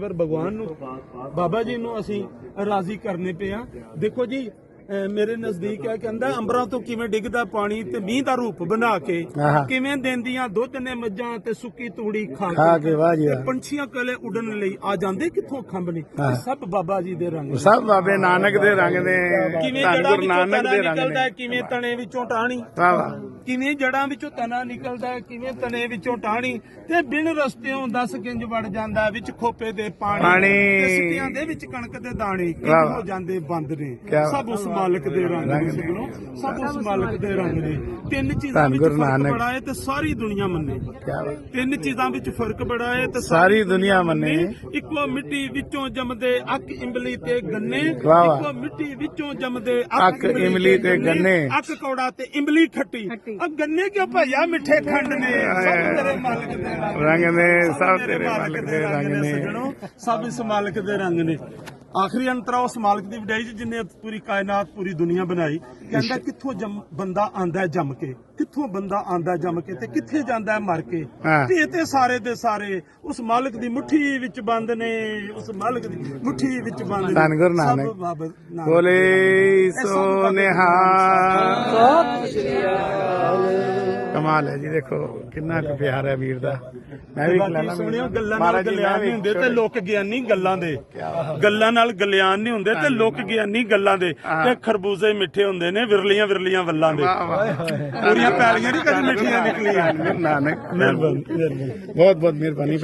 ਪਰ ਭਗਵਾਨ ਨੂੰ ਬਾਬਾ ਜੀ ਨੂੰ ਅਸੀਂ ਰਾਜ਼ੀ ਕਰਨੇ ਪਏ ਆ ਦੇਖੋ ਜੀ ਮੇਰੇ ਨਜ਼ਦੀਕ ਹੈ ਕਹਿੰਦਾ ਅੰਬਰਾਂ ਤੋਂ ਕਿਵੇਂ ਡਿੱਗਦਾ ਪਾਣੀ ਤੇ ਮੀਂਹ ਦਾ ਰੂਪ ਬਣਾ ਕੇ। ਕਿਵੇਂ ਦਿੰਦੀਆਂ ਦੁੱਧ ਨੇ ਮੱਝਾਂ ਤੇ ਸੁੱਕੀ ਤੂੜੀ ਖਾ ਕੇ ਵਾਹ ਜੀ। ਪੰਛੀਆਂ ਕੋਲੇ ਉੱਡਣ ਲਈ ਆ ਜਾਂਦੇ ਕਿੱਥੋਂ ਖੰਭ ਨੇ ਸਭ ਬਾਬਾ ਜੀ ਦੇ ਰੰਗ। ਸਭ ਬਾਬੇ ਨਾਨਕ ਦੇ ਰੰਗ ਨੇ ਕਿਵੇਂ ਜੜਾਂ ਵਿੱਚੋਂ ਨਾਨਕ ਤਣਾ ਦੇ ਰੰਗ ਨਿਕਲਦਾ ਕਿਵੇਂ ਤਣੇ ਵਿੱਚੋਂ ਵਾਹ ਕਿਵੇਂ ਜੜਾਂ ਵਿੱਚੋਂ ਤਣਾ ਨਿਕਲਦਾ ਕਿਵੇਂ ਤਣੇ ਵਿੱਚੋਂ ਟਾਹਣੀ ਤੇ ਬਿਨ ਰਸਤਿਓਂ 10 ਕਿੰਜ ਵੜ ਜਾਂਦਾ ਵਿੱਚ ਖੋਪੇ ਦੇ ਪਾਣੀ। ਤੇ ਸਿੱਟਿਆਂ ਦੇ ਵਿੱਚ ਕਣਕ ਦੇ ਦਾਣੇ ਕਿੰਜ ਵਾਹ। ਹੋ ਜਾਂਦੇ ਬੰਦ ਨੇ ਸਭ ਉਸ ਮਾਲਕ ਦੇ ਰੰਗ ਨੇ ਨੇ। ਸੁਣੋ। ਸਭ ਉਸ ਮਾਲਕ ਦੇ ਰੰਗ ਨੇ। ਤਿੰਨ ਚੀਜ਼ਾਂ ਵਿੱਚ ਫ਼ਰਕ। ਬੜਾ ਹੈ ਤੇ ਸਾਰੀ ਦੁਨੀਆ ਮੰਨੇ। ਤਿੰਨ ਚੀਜ਼ਾਂ ਵਿੱਚ ਫ਼ਰਕ ਬੜਾ ਹੈ ਤੇ ਸਾਰੀ ਦੁਨੀਆ ਮੰਨੇ। ਇੱਕੋ ਮਿੱਟੀ ਵਿੱਚੋਂ ਜੰਮਦੇ ਅੱਕ ਇੰਬਲੀ ਤੇ ਗੰਨੇ। ਇੱਕੋ ਮਿੱਟੀ ਵਿੱਚੋਂ ਜੰਮਦੇ ਅੱਕ ਇਮਲੀ ਤੇ ਗੰਨੇ। ਅੱਕ ਕੌੜਾ ਤੇ ਇੰਬਲੀ ਖੱਟੀ। ਆ ਗੰਨੇ ਕਿਉਂ ਭਈਆ? ਮਿੱਠੇ ਖੰਡ ਨੇ। ਸਭ ਤੇਰੇ ਮਾਲਕ ਦੇ ਰੰਗ ਨੇ। ਸਭ ਤੇਰੇ ਮਾਲਕ ਦੇ ਰੰਗ ਨੇ ਸਭ ਇਸ ਮਾਲਕ ਦੇ ਰੰਗ ਨੇ। ਆਖਰੀ ਅੰਤਰਾ ਉਸ ਮਾਲਕ ਦੀ ਵਡਾਈ ਚ ਜਿਨੇ ਪੂਰੀ ਕਾਇਨਾਤ ਪੂਰੀ ਦੁਨੀਆ ਬਣਾਈ। ਕਹਿੰਦਾ ਕਿੱਥੋਂ ਜੰਮ- ਬੰਦਾ ਆਂਦਾ ਜੰਮ ਕੇ? ਕਿੱਥੋਂ ਬੰਦਾ ਆਂਦਾ ਜੰਮ ਕੇ ਤੇ ਕਿੱਥੇ ਜਾਂਦਾ ਹੈ ਮਰ ਕੇ। ਤੇ ਇਹ ਤੇ ਸਾਰੇ ਦੇ ਸਾਰੇ ਉਸ ਮਾਲਕ ਦੀ ਮੁਠੀ ਵਿੱਚ ਬੰਦ ਨੇ ਉਸ ਮਾਲਕ ਦੀ ਮੁਠੀ ਵਿੱਚ ਬੰਦ ਨੇ। ਧੰਨ ਗੁਰੂ ਸਭ ਨਾਨਕ। ਬੋਲੇ ਸੋ ਨਿਹਾਲ ਕਮਾਲ ਹੈ ਜੀ ਦੇਖੋ ਕਿੰਨਾ ਕੁ ਪਿਆਰ ਹੈ ਵੀਰ ਦਾ। ਮੈਂ ਵੀ ਸੁਣਿਓ ਗੱਲਾਂ ਨਾਲ ਗਲਿਆਨ ਨਹੀਂ ਹੁੰਦੇ ਤੇ ਲੋਕ ਗਿਆਨੀ ਗੱਲਾਂ ਦੇ। ਗੱਲਾਂ ਨਾਲ ਗਲਿਆਨ ਨਹੀਂ ਹੁੰਦੇ ਤੇ ਲੋਕ ਗਿਆਨੀ ਗੱਲਾਂ ਦੇ। ਤੇ ਖਰਬੂਜ਼ੇ ਮਿੱਠੇ ਹੁੰਦੇ ਨੇ ਵਿਰਲੀਆਂ ਵਿਰਲੀਆਂ ਵੱਲਾਂ ਦੇ। ਪੂਰੀਆਂ ਪੈਲੀਆਂ ਨਹੀਂ ਕਦੀ ਮਿੱਠੀਆਂ ਨਿਕਲੀਆਂ। ਨਾਨਕ। ਮਿਹਰਬਾਨੀ ਬਹੁਤ ਬਹੁਤ ਮਿਹਰਬਾਨੀ